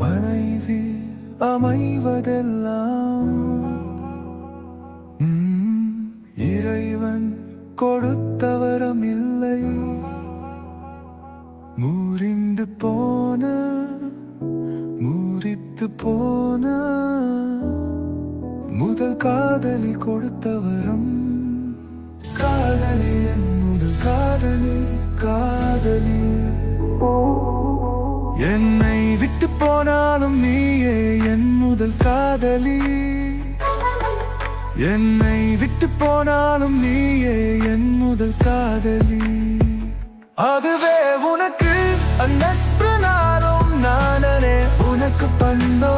மனைவி அமைவதெல்லாம் இறைவன் கொடுத்தவரம் இல்லை முறிந்து போன முறித்து போன முதல் காதலி கொடுத்தவரம். காதலி என் முதல் காதலி காதலி. என்னை விட்டு போனாலும் நீயே என் முதல் காதலி. என்னை விட்டு போனாலும் நீயே என் முதல் காதலி. அதுவே உனக்கு அன்னஸ்பிரனாலும் நானே உனக்கு பண்ணோ